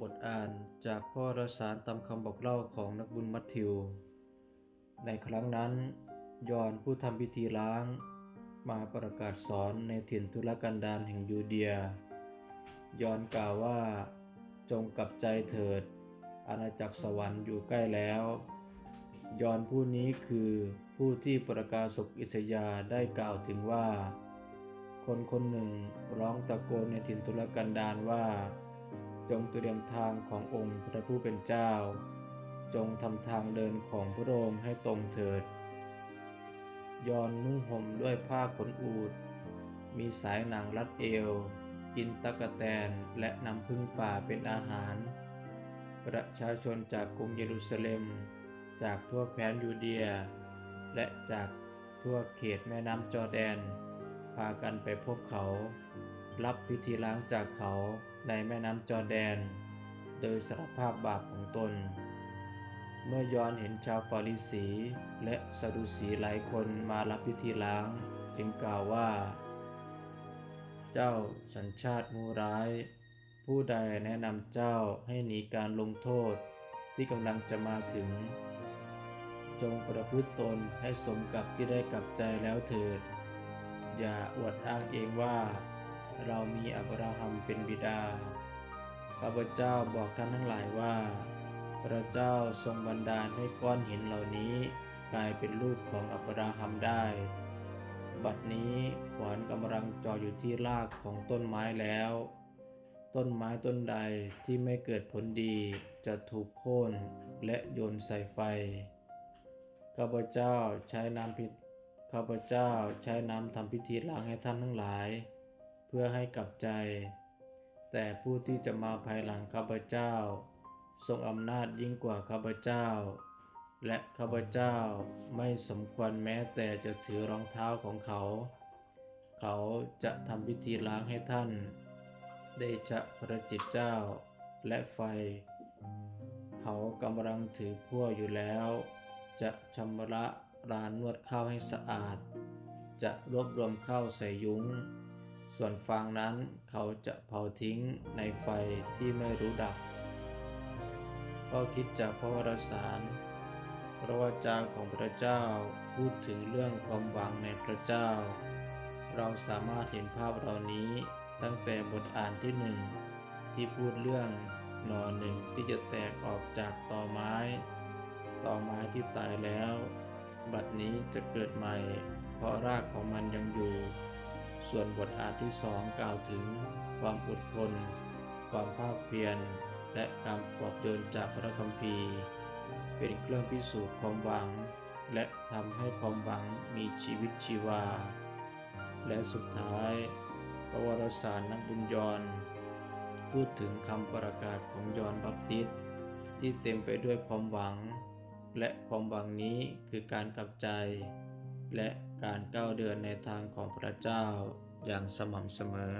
บทอ่านจากพ่อรสารตามคำบอกเล่าของนักบุญมัทธิว ในครั้งนั้น ยอนผู้ทำพิธีล้าง มาประกาศสอนในถิ่นทุรกันดารแห่งยูเดีย ยอนกล่าวว่า จงกลับใจเถิด อาณาจักรสวรรค์อยู่ใกล้แล้ว ยอนผู้นี้คือผู้ที่ประกาศกอิสยาได้กล่าวถึงว่า คนคนหนึ่งร้องตะโกนในถิ่นทุรกันดารว่า จงเตรียมทางขององค์พระผู้เป็นเจ้า จงทำทางเดินของพระองค์ให้ตรงเถิด ยอนนุ่งห่มด้วยผ้าขนอูด มีสายหนังรัดเอว กินตะกะแตนและนำพึ่งป่าเป็นอาหาร ประชาชนจากกรุงเยรูซาเล็ม จากทั่วแคว้นยูเดีย และจากทั่วเขตแม่น้ำจอแดน พากันไปพบเขา รับพิธีล้างจากเขาในแม่น้ำจอร์แดน โดยสารภาพบาปของตน เมื่อยอนเห็นชาวฟาริสีและสะดุสีหลายคนมารับพิธีล้าง จึงกล่าวว่า เจ้าสัญชาติมูร้าย ผู้ใดแนะนำเจ้าให้หนีการลงโทษที่กำลังจะมาถึง จงประพฤติตนให้สมกับที่ได้กลับใจแล้วเถิด อย่าอวดอ้างเองว่า เรามีอับราฮัมเป็นบิดา ข้าพเจ้าบอกท่านทั้งหลายว่า พระเจ้าทรงบันดาลให้ก้อนหินเหล่านี้กลายเป็นลูกของอับราฮัมได้ บัดนี้ขวานกำลังจ่ออยู่ที่รากของต้นไม้แล้ว ต้นไม้ต้นใดที่ไม่เกิดผลดีจะถูกโค่นและโยนใส่ไฟ ข้าพเจ้าใช้น้ำพิข้าพเจ้าใช้น้ำทำพิธีล้างให้ท่านทั้งหลาย พื่อให้กลับใจ แต่ผู้ที่จะมาภายหลังข้าพเจ้า ทรงอำนาจยิ่งกว่าข้าพเจ้า และข้าพเจ้าไม่สมควรแม้แต่จะถือรองเท้าของเขา เขาจะทำพิธีล้างให้ท่านได้จะพระจิตเจ้า และไฟ เขากำลังถือพั่วอยู่แล้ว จะชำระร้านนวดข้าวให้สะอาด จะรวบรวมข้าวใส่ยุ้ง ส่วนฟางนั้นเขาจะเผาทิ้งในไฟที่ไม่รู้ดับข้อคิดจากพระวรสาร พระวจาของพระเจ้าพูดถึงเรื่องความหวังในพระเจ้า เราสามารถเห็นภาพเหล่านี้ตั้งแต่บทอ่านที่หนึ่งที่พูดเรื่องหนอหนึ่งที่จะแตกออกจากตอไม้ ตอไม้ที่ตายแล้ว บัดนี้จะเกิดใหม่ เพราะรากของมันยังอยู่ ส่วนบทอ่านที่สองกล่าวถึงความอดทน ความภาคเพียร และการปลอบโยนจากพระคัมภีร์ เป็นเครื่องพิสูจน์ความหวัง และทำให้ความหวังมีชีวิตชีวา และสุดท้ายพระวรสารนักบุญยอนพูดถึงคำประกาศของยอนบัพติสที่เต็มไปด้วยความหวัง และความหวังนี้คือการกลับใจ และ การก้าวเดินในทางของพระเจ้าอย่างสม่ำเสมอ